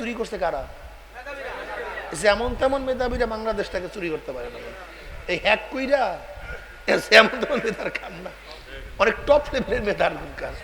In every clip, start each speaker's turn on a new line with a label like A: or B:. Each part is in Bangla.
A: চুরি করছে কারা? যেমন তেমন মেধাবীরা বাংলাদেশটাকে চুরি করতে পারে না। এই হ্যাক কইরা যেমন তেমন মেধার কাম না। অনেক টপ লেভেলের মেধার কাজ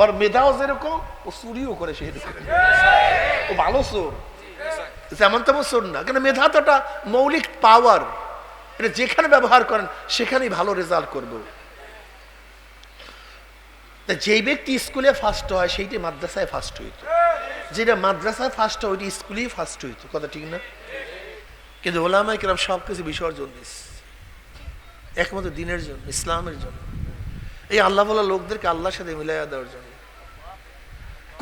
A: ওর মেধাও যেরকম, ও চুরিও করে সেরকম ও ভালো চোর। যেমন তেমন চোর না। কেন মেধা তো একটা মৌলিক পাওয়ার এটা যেখানে ব্যবহার করেন, সেখানেই ভালো রেজাল্ট করব। যেই ব্যক্তি স্কুলে ফার্স্ট হয়, সেইটি মাদ্রাসায় ফার্স্ট হইতো। যেটা মাদ্রাসায় ফার্স্ট হয়, ওইটি স্কুলেই ফার্স্ট হইতো। কথা ঠিক না? কিন্তু ওলামাই কিরাম সব কিছু বিসর্জন দিস একমাত্র দিনের জন্য, ইসলামের জন্য। এই আল্লাহ বলা লোকদেরকে আল্লাহর সাথে মিলাইয়া দেওয়ার জন্য।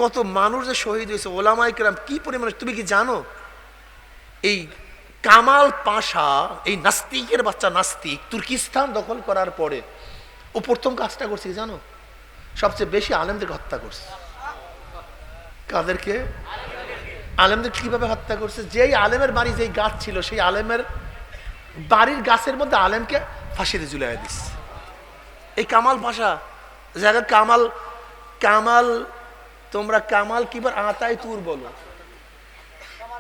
A: কত মানুষ যে শহীদ হয়েছে ওলামাই কিরাম কি পরিমাণে, তুমি কি জানো? এই কামাল পাশা, এই নাস্তিকের বাচ্চা নাস্তিক, তুর্কিস্তান দখল করার পরে ও প্রথম কাজটা করছে জানো? সবচেয়ে বেশি আলেমদেরকে হত্যা করছে। কাদেরকে? আলেমদের কীভাবে হত্যা করছে? যেই আলেমের বাড়ি, যেই গাছ ছিল, সেই আলেমের বাড়ির গাছের মধ্যে আলেমকে ফাঁসিতে ঝুলাই দিচ্ছে এই কামাল ভাষা যারা কামাল কামাল, তোমরা কামাল কিবার আতাই তুর বলো?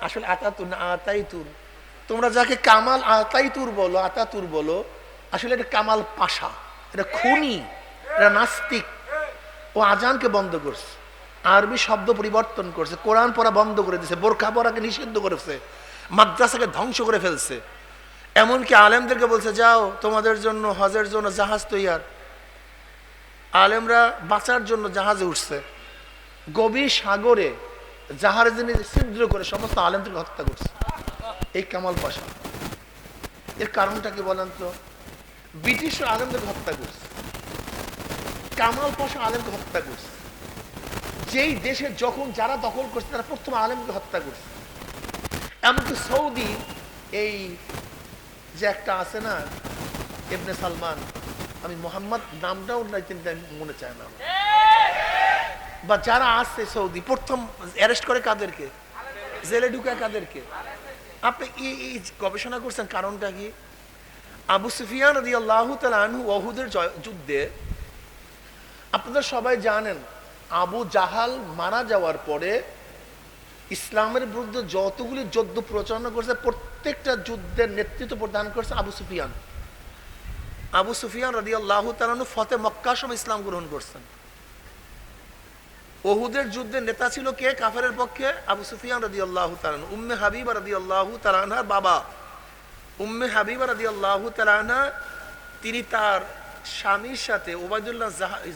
A: আসলে আতাতুর না আতাই তুর তোমরা যাকে কামাল আতাই তুর বলো, আতাতুর বলো, আসলে এটা কামাল পাশা, এটা খুনি, এটা নাস্তিক। ও আজানকে বন্ধ করছে। আরবি শব্দ পরিবর্তন করছে, কোরআন পড়া বন্ধ করে দিয়েছে বোরখা পড়াকে নিষিদ্ধ করেছে, মাদ্রাসাকে ধ্বংস করে ফেলছে। এমনকি আলেমদেরকে বলছে, যাও, তোমাদের জন্য হজের জন্য জাহাজ তৈয়ার। আলেমরা বাঁচার জন্য জাহাজে উঠছে। গভীর সাগরে জাহাজে ছিদ্র করে সমস্ত আলেমদেরকে হত্যা করছে। এই কামাল পাশা। এর কারণটা কি বলেন তো? ব্রিটিশ আলেমদেরকে হত্যা করছে। কামাল পাশা আলেমকে হত্যা করছে। যেই দেশে যখন যারা দখল করছে, তারা প্রথম আলেমকে হত্যা করছে। এমনকি সৌদি, এই যে একটা আছে না এবনে সালমান, আমি মোহাম্মদ নামটাও নাই মনে চায় না। বা যারা আছে সৌদি, প্রথম অ্যারেস্ট করে কাদেরকে? জেলে ঢুকায় কাদেরকে? আপনি এই গবেষণা করছেন কারণটা কি? আবু সুফিয়ান রদি আল্লাহ তালু ওহুদের যুদ্ধে আপনারা সবাই জানেন আবু জাহাল মারা যাওয়ার পরে ইসলামের বিরুদ্ধে যতগুলি যুদ্ধ প্রচারণা করছে, প্রত্যেকটা যুদ্ধের নেতৃত্ব প্রদান করছে আবু সুফিয়ান। আবু সুফিয়ান রাজি আল্লাহ তালানু ফতে মক্কার সময় ইসলাম গ্রহণ করছেন। ওহুদের যুদ্ধের নেতা ছিল কে? কাফেরের পক্ষে আবু সুফিয়ান রাজি আল্লাহ তালানু উম্মে হাবিব রাজি আল্লাহ তালানহার বাবা। উম্মে হাবিব রাজি আল্লাহ তালানহা তিনি তার স্বামীর সাথে, ওবায়দুল্লাহ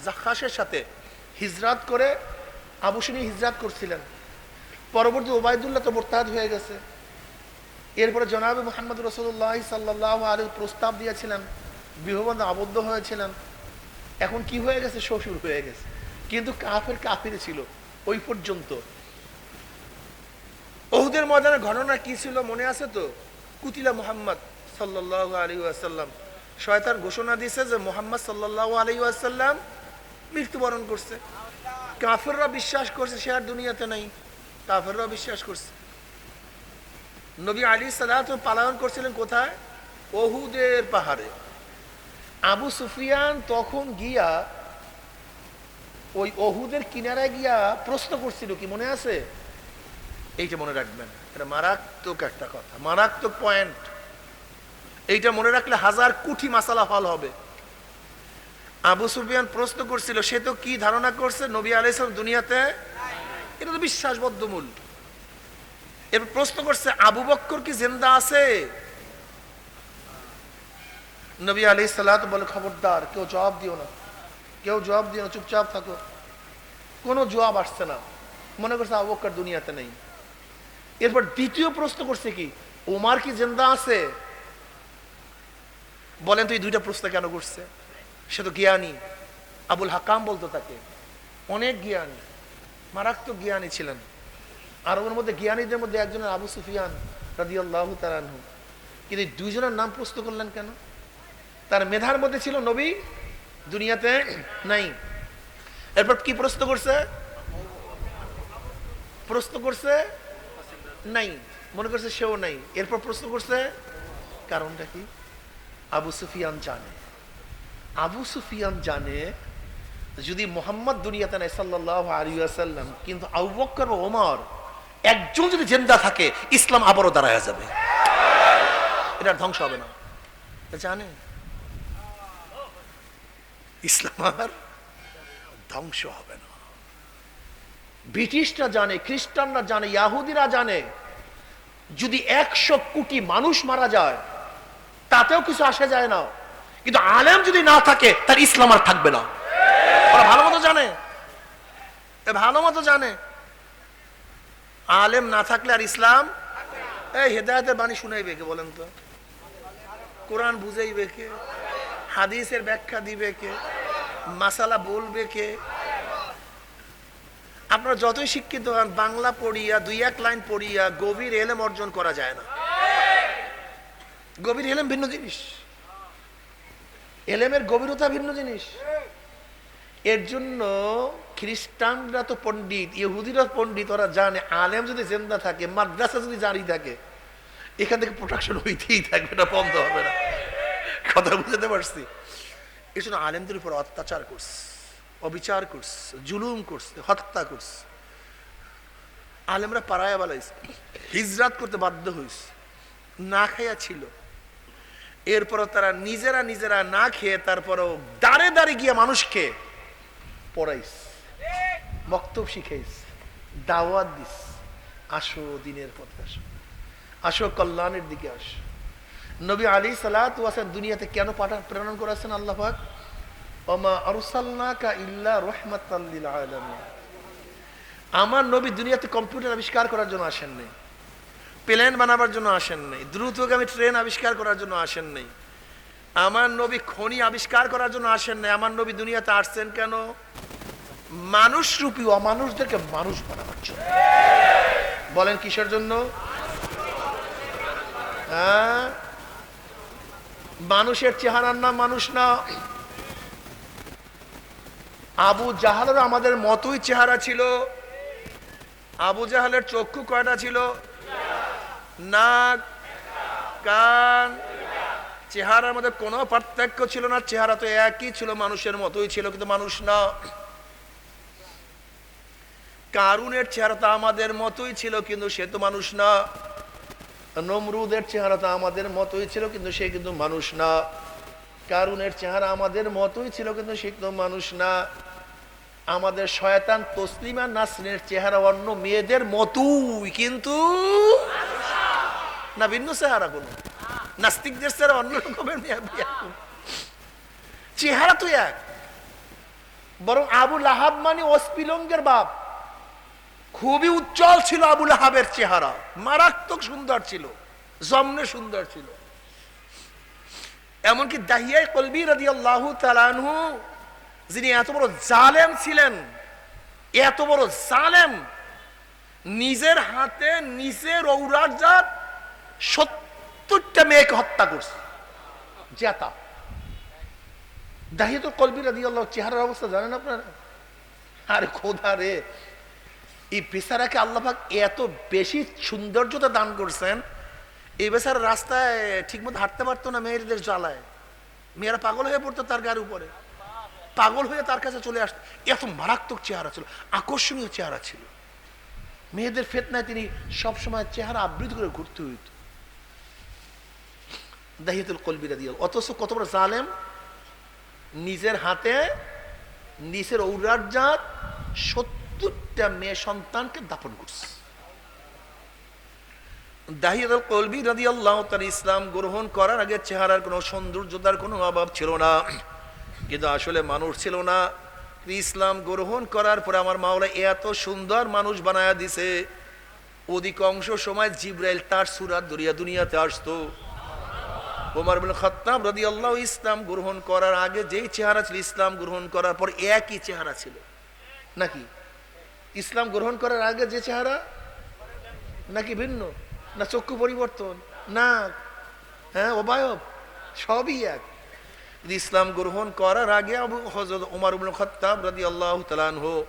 A: জাহাসের সাথে হিজরাত করে আবু সিনি হিজরাত করছিলেন। পরবর্তী ওবায়দুল্লাহ তো মোরতাদ হয়ে গেছে। এরপরে জনাবে মোহাম্মদ রসুল্লাহ সাল্লাহ আলী প্রস্তাব দিয়েছিলেন বিবাহবন্ধ আবদ্ধ হয়েছিলেন। এখন কি হয়ে গেছে? শ্বশুর হয়ে গেছে। কিন্তু কাফের কাফির ছিল ওই পর্যন্ত। ওহুদের ময়দানের ঘটনা কি ছিল মনে আছে তো? কুতিলা মোহাম্মদ সাল্লাহ আলী আসাল্লাম শয়তান ঘোষণা দিয়েছে যে মোহাম্মদ সাল্লাহ আলী আসাল্লাম মৃত্যুবরণ করছে। কাফেররা বিশ্বাস করছে সে আর দুনিয়াতে নাই। কাফেররা বিশ্বাস করছে। নবী আলী সালাত পালায়ন করছিলেন কোথায়? ওহুদের পাহাড়ে। আবু সুফিয়ান তখন গিয়া ওই অহুদের কিনারায় গিয়া প্রশ্ন করছিল, কি মনে আছে? এইটা মনে রাখবেন, এটা মারাত্মক একটা কথা, মারাত্মক পয়েন্ট এইটা মনে রাখলে হাজার কোটি মাসালা হল হবে। আবু সুফিয়ান প্রশ্ন করছিল, সে তো কি ধারণা করছে নবী আলাইসলাম দুনিয়াতে? এটা তো বিশ্বাসবদ্ধ মূল। এবার প্রশ্ন করছে, আবু বক্কর কি জিন্দা আছে? নবী আলি সাল্লাহ বলে, খবরদার, কেউ জবাব দিও না। কেউ জবাব দিও না, চুপচাপ থাকো। কোনো জবাব আসছে না। মনে করছে আবু বক্কর দুনিয়াতে নেই। এরপর দ্বিতীয় প্রশ্ন করছে কি, ওমার কি জিন্দা আছে? বলেন তুই দুইটা প্রশ্ন কেন করছে? সে তো জ্ঞানী। আবুল হাকাম বলতো তাকে, অনেক জ্ঞানী, মারাত্মক জ্ঞানী ছিলেন। আর ওর মধ্যে জ্ঞানীদের মধ্যে একজনের আবু সুফিয়ান রাজি আল্লাহ তালানহু কিন্তু দুইজনের নাম প্রস্তুত করলেন কেন? তার মেধার মধ্যে ছিল নবী, দুনিয়াতে নাই। এরপর কি প্রশ্ন করছে? প্রশ্ন করছে, নাই। মনে করছে সেও নাই। এরপর প্রশ্ন করছে, কারণটা কি? আবু সুফিয়ান জানে। আবু সুফিয়ান জানে যদি মোহাম্মদ দুনিয়াতে নাই সাল্লাহ আলী আসাল্লাম কিন্তু আবু বক্কর ওমর একজন যদি জেন্দা থাকে, ইসলাম আবারও দাঁড়ায় যাবে। এটা ধ্বংস হবে না। জানে? ইসলাম আর ধ্বংস হবে না। ব্রিটিশরা জানে, খ্রিস্টানরা জানে, ইয়াহুদিরা জানে, যদি একশো কোটি মানুষ মারা যায়, তাতেও কিছু আসে যায় না। কিন্তু আলেম যদি না থাকে, তার ইসলাম আর থাকবে না। ওরা ভালো মতো জানে। ভালো মতো জানে। আলেম না থাকলে আর ইসলাম? এই হেদায়তের বাণী শুনাইবে কে বলেন তো? কোরআন বুঝাইবে কে? হাদিসের ব্যাখ্যা দিবে কে? মাসালা বলবে কে? আপনারা যতই শিক্ষিত হন, বাংলা পড়িয়া, দুই এক লাইন পড়িয়া গভীর এলেম অর্জন করা যায় না। গভীর এলেম ভিন্ন জিনিস। এলেমের গভীরতা ভিন্ন জিনিস। এর জন্য খ্রিস্টানরা তো পণ্ডিত, ইহুদিরা পণ্ডিত, ওরা জানে, আলেম যদি জেন্দা থাকে, মাদ্রাসা যদি জারি থাকে, এখান থেকে প্রোটেকশন হইতেই থাকবে না, বন্ধ হবে না। কথা বুঝতে পারছি? এই জন্য আলেমদের উপর অত্যাচার করছে, অবিচার করছে, জুলুম করছে, হত্যা করছে। আলেমরা পাড়ায় বালাইছে হিজরাত করতে বাধ্য হয়েছে না খাইয়া ছিল। এরপরও তারা নিজেরা নিজেরা না খেয়ে তারপরও দাঁড়ে দাঁড়ে গিয়ে মানুষকে পড়াইস বক্তব্য শিখাইস, দাওয়াত দিস। আসো দিনের পথে আসো। আসো কল্যাণের দিকে আসো। নবী আলী সালাত ওয়াসান দুনিয়াতে কেন পাঠান প্রেরণ করেছেন আল্লাহ পাক? ওমা আরসালনাকা ইল্লা আমার নবী দুনিয়াতে কম্পিউটার আবিষ্কার করার জন্য আসেন নাই। প্লেন বানাবার জন্য আসেন নাই, দ্রুতগামী ট্রেন আবিষ্কার করার জন্য আসেন নাই। আমার নবী খনি আবিষ্কার করার জন্য আসেন নাই, আমার নবী দুনিয়াতে আসছেন কেন? মানুষ রূপী অমানুষদেরকে মানুষ বানাবার জন্য। বলেন কিসের জন্য? হ্যাঁ? মানুষের চেহারার নাম মানুষ না। আবু জাহালের আমাদের মতোই চেহারা ছিল। আবু জাহালের চক্ষু কয়টা ছিল? নাক, কান, চেহারার মধ্যে কোনো পার্থক্য ছিল না, চেহারা তো একই ছিল, মানুষের মতোই ছিল, কিন্তু মানুষ না। কারুনের চেহারা তো আমাদের মতোই ছিল, কিন্তু সে তো মানুষ না। নমরুদের চেহারা তো আমাদের মতোই ছিল, কিন্তু সে কিন্তু মানুষ না। কারুনের চেহারা আমাদের মতোই ছিল, কিন্তু সে কিন্তু মানুষ না। আমাদের শয়তান তসলিমা নাসরিনের চেহারা অন্য মেয়েদের মতোই, কিন্তু না ভিন্ন চেহারা কোনো। নাস্তিকদের চেহারা অন্য রকমের। চেহারা তো এক। বরং আবু লাহাব মানে অস্পিলঙ্গের বাপ। খুবই উজ্জ্বল ছিল আবু লাহাবের চেহারা। মারাত্মক সুন্দর ছিল। জমনে সুন্দর ছিল। এমনকি দাহিয়াই কলবি রাদি আল্লাহ তালানহু যিনি এত বড় জালেম ছিলেন, এত বড় জালেম, নিজের হাতে নিজের ঔরাজাত সত্তরটা মেয়েকে হত্যা করছে। জেতা দাহিয়াতুল কলবি রাদি আল্লাহ চেহারার অবস্থা জানেন আপনারা? আরে খোদা রে। এই বেচারাকে আল্লাহাক এত বেশি সৌন্দর্যতা দান করছেন, এই বেচারা রাস্তায় ঠিকমতো হাঁটতে পারতো না মেয়েদের জ্বালায়। মেয়েরা পাগল হয়ে পড়তো তার গায়ের উপরে। পাগল হয়ে তার কাছে চলে আসতো। এত মারাত্মক চেহারা ছিল, আকর্ষণীয় চেহারা ছিল। মেয়েদের ফেতনায় তিনি সবসময় চেহারা আবৃত করে ঘুরতে হইত। দাহিয়াতুল কলবিরা দিয়ে অথচ কত বড় জালেম? নিজের হাতে নিজের ঔরাজাত সত্তরটা মেয়ে সন্তানকে দাপন করছে। দাহিয়াতুল কলবি রাদি আল্লাহ তার ইসলাম গ্রহণ করার আগে চেহারার কোনো সৌন্দর্যতার কোনো অভাব ছিল না। কিন্তু আসলে মানুষ ছিল না। ইসলাম গ্রহণ করার পরে আমার মাওলা এত সুন্দর মানুষ বানায়া দিছে। অধিকাংশ সময় জিব্রাইল তার সুরাত দরিয়া দুনিয়াতে আসতো। ওমর বিন খত্তাব রাদি আল্লাহ ইসলাম গ্রহণ করার আগে যেই চেহারা ছিল, ইসলাম গ্রহণ করার পর একই চেহারা ছিল। নাকি? ইসলাম গ্রহণ করার আগে যে চেহারা? নাকি ভিন্ন? না চক্ষু পরিবর্তন? না। হ্যাঁ অবায়ব? সবই এক। ইসলাম গ্রহণ করার আগে হজরত উমার ইবনে খত্তাব রাদিয়াল্লাহু তাআলা আনহু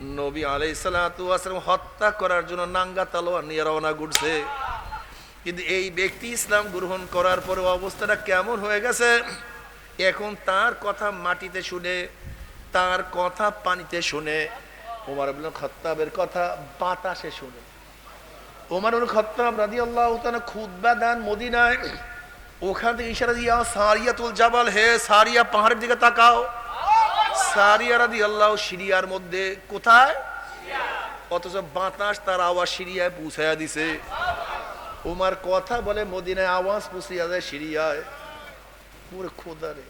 A: নবী আলাইহিস সালাতু হত্যা করার জন্য নাঙ্গা তলোয়ার নিয়ে রওনা করছে কিন্তু এই ব্যক্তি ইসলাম গ্রহণ করার পরে অবস্থাটা কেমন হয়ে গেছে? এখন তার কথা মাটিতে শুনে, তার কথা পানিতে শুনে, ওমার ইবনে খত্তাবের কথা বাতাসে শুনে। ওমারুল খত্তাব রাদি আল্লাহ খুদ্া দান মদিনায়। ওখান থেকে ইশারা দিয়া সারিয়া তুল জাবাল, হে সারিয়া পাহাড়ের দিকে তাকাও। সারিয়া রাদি আল্লাহ সিরিয়ার মধ্যে কোথায়? অথচ বাতাস তার আওয়াজ সিরিয়ায় পৌঁছায়া দিছে। ওমার কথা বলে মদিনায় আওয়াজ পৌঁছিয়া যায় সিরিয়ায় ওরে খোদা রে।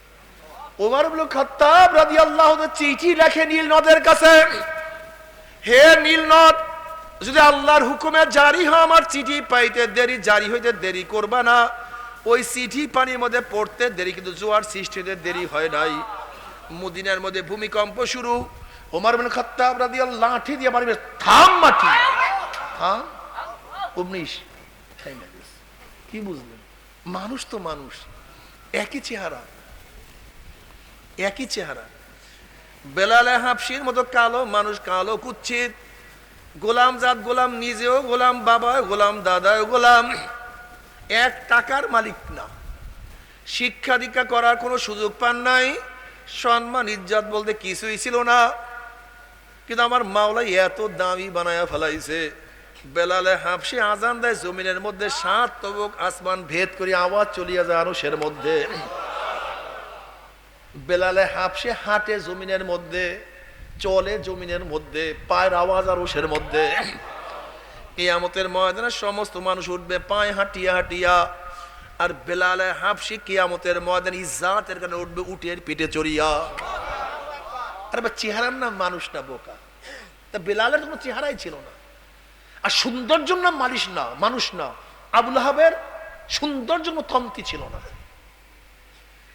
A: ওমর ইবনে খাত্তাব রাদিয়াল্লাহু তাআলা চিঠি লেখে নীল নদের কাছে। হে নীল নদ, যদি আল্লাহর হুকুমে জারি হয় আমার চিঠি পাইতে দেরি, জারি হইতে দেরি করবা না। ওই চিঠি পানির মধ্যে পড়তে দেরি, কিন্তু জোয়ার সৃষ্টি হতে দেরি হয় নাই। মদিনার মধ্যে ভূমিকম্প শুরু। ওমর ইবনে খাত্তাব রাদিয়াল্লাহু লাঠি দিয়ে মারবে। থাম মাটি। থাম উবনিশ। থাইমা গেছে। কি বুঝলেন? মানুষ তো মানুষ, একই চেহারা একই চেহারা। বেলালে হাফসির মতো কালো, মানুষ কালো কুচ্ছিত। গোলাম জাত গোলাম নিজেও গোলাম বাবা গোলাম, দাদাও গোলাম। এক টাকার মালিক না। শিক্ষা দীক্ষা করার কোনো সুযোগ পান নাই। সম্মান, ইজ্জত বলতে কিছুই ছিল না। কিন্তু আমার মাওলাই এত দামি বানায়া ফেলাইছে। বেলালে হাফসি আজান দেয়, জমিনের মধ্যে সাত তবক আসমান ভেদ করে আওয়াজ চলিয়া যায় আরসের মধ্যে। বেলালে হাফসে হাঁটে জমিনের মধ্যে, চলে জমিনের মধ্যে, পায়ের আওয়াজ আর ওষের মধ্যে। কিয়ামতের ময়দানে সমস্ত মানুষ উঠবে, পায়ে হাঁটিয়া হাঁটিয়া, আর বেলালে হাফসি কিয়ামতের ময়দানে ইজ্জাতের কারণে উঠবে, উটের পিঠে চড়িয়া। আর চেহারার নাম মানুষ না বোকা। তা বেলালের কোনো চেহারাই ছিল না। আর সৌন্দর্য নাম মালিশ না মানুষ না। আবুল হাবের সৌন্দর্য তমতি ছিল না।